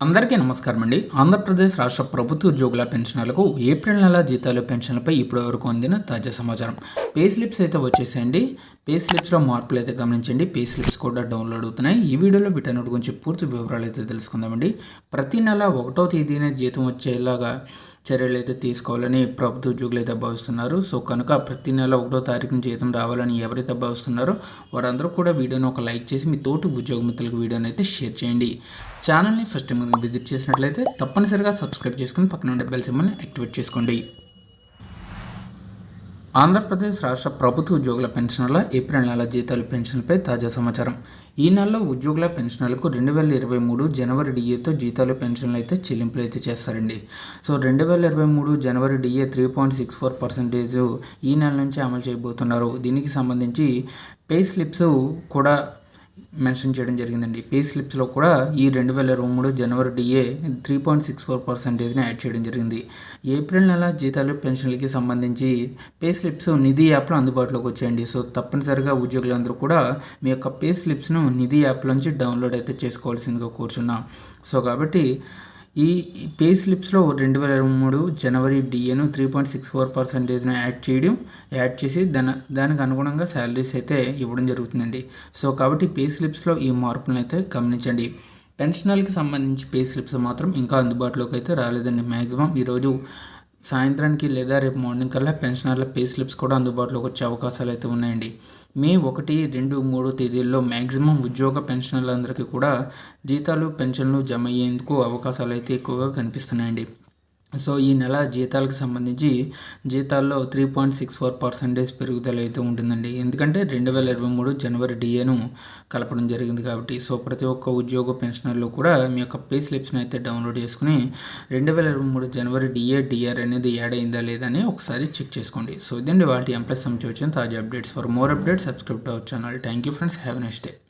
అందరికీ నమస్కారం అండి. ఆంధ్రప్రదేశ్ రాష్ట్ర ప్రభుత్వ ఉద్యోగుల పెన్షన్లకు ఏప్రిల్ నెల జీతాలు పెన్షన్లపై ఇప్పటి వరకు అందిన తాజా సమాచారం. పే స్లిప్స్ అయితే వచ్చేసాయండి. పే స్లిప్స్లో మార్పులు అయితే గమనించండి. పే స్లిప్స్ కూడా డౌన్లోడ్ అవుతున్నాయి. ఈ వీడియోలో వీటన్నిటి గురించి పూర్తి వివరాలు అయితే తెలుసుకుందామండి. ప్రతి నెల ఒకటో తేదీన జీతం వచ్చేలాగా చర్యలు అయితే తీసుకోవాలని ప్రభుత్వ ఉద్యోగులు అయితే భావిస్తున్నారు. సో కనుక ప్రతి నెల ఒకటో తారీఖున జీతం రావాలని ఎవరైతే భావిస్తున్నారో వారందరూ కూడా వీడియోని ఒక లైక్ చేసి మీ తోటి ఉద్యోగ మిత్రులకు వీడియోని అయితే షేర్ చేయండి. ఛానల్ని ఫస్ట్ టైం విజిట్ చేసినట్లయితే తప్పనిసరిగా సబ్స్క్రైబ్ చేసుకుని పక్కన ఉండే బెల్ సింబల్ని యాక్టివేట్ చేసుకోండి. ఆంధ్రప్రదేశ్ రాష్ట్ర ప్రభుత్వ ఉద్యోగుల పెన్షన్ల ఏప్రిల్ నెల జీతాల పెన్షన్పై తాజా సమాచారం. ఈ నెలలో ఉద్యోగుల పెన్షన్లకు రెండు వేల ఇరవై మూడు జనవరి డిఏతో జీతాలు పెన్షన్లు అయితే చెల్లింపులు అయితే చేస్తారండి. సో రెండు వేల ఇరవై మూడు జనవరి DA three point six four percentage ఈ నెల నుంచి అమలు చేయబోతున్నారు. దీనికి సంబంధించి పే స్లిప్స్ కూడా మెన్షన్ చేయడం జరిగిందండి. పే స్లిప్స్లో కూడా ఈ రెండు వేల ఇరవై మూడు జనవరి DA three point six four పర్సెంటేజ్ని add చేయడం జరిగింది. ఏప్రిల్ నెల జీతాలు పెన్షన్లకి సంబంధించి పే స్లిప్స్ నిధి యాప్లో అందుబాటులోకి వచ్చాయండి. సో తప్పనిసరిగా ఉద్యోగులందరూ కూడా మీ యొక్క పే స్లిప్స్ను నిధి యాప్ నుంచి డౌన్లోడ్ అయితే చేసుకోవాల్సిందిగా కోరుచున్నాం. సో కాబట్టి ఈ పే స్లిప్స్లో రెండు వేల ఇరవై మూడు జనవరి డిఏను త్రీ పాయింట్ సిక్స్ ఫోర్ పర్సెంటేజ్ను యాడ్ చేయడం యాడ్ చేసి దాని దానికి అనుగుణంగా శాలరీస్ అయితే ఇవ్వడం జరుగుతుందండి. సో కాబట్టి పే స్లిప్స్లో ఈ మార్పులను అయితే గమనించండి. పెన్షనల్కి సంబంధించి పే స్లిప్స్ మాత్రం ఇంకా అందుబాటులోకి అయితే రాలేదండి. మ్యాక్సిమం ఈరోజు సాయంత్రానికి లేదా రేపు మార్నింగ్ కల్లా పెన్షనర్ల పే స్లిప్స్ కూడా అందుబాటులోకి వచ్చే అవకాశాలు అయితే ఉన్నాయండి. మే ఒకటి రెండు మూడు తేదీల్లో మ్యాక్సిమం ఉద్యోగ పెన్షనర్లందరికీ కూడా జీతాలు పెన్షన్లు జమ అయ్యేందుకు అవకాశాలు అయితే ఎక్కువగా కనిపిస్తున్నాయండి. సో ఈ నెల జీతాలకు సంబంధించి జీతాల్లో three point six four percentage పెరుగుదల అయితే ఉంటుందండి. ఎందుకంటే రెండు వేల ఇరవై మూడు జనవరి డిఏను కలపడం జరిగింది కాబట్టి సో ప్రతి ఒక్క ఉద్యోగ పెన్షనర్లు కూడా మీ యొక్క పే స్లిప్స్ని అయితే డౌన్లోడ్ చేసుకుని రెండు వేల ఇరవై మూడు జనవరి డిఏ డిఆర్ అనేది యాడ్ అయిందా లేదా అని ఒకసారి చెక్ చేసుకోండి. సో ఇదండి వాటి ఎంప్లస్ సంబంధించి వచ్చిన తాజా updates. For more updates subscribe to our channel. Thank you friends. Have next day.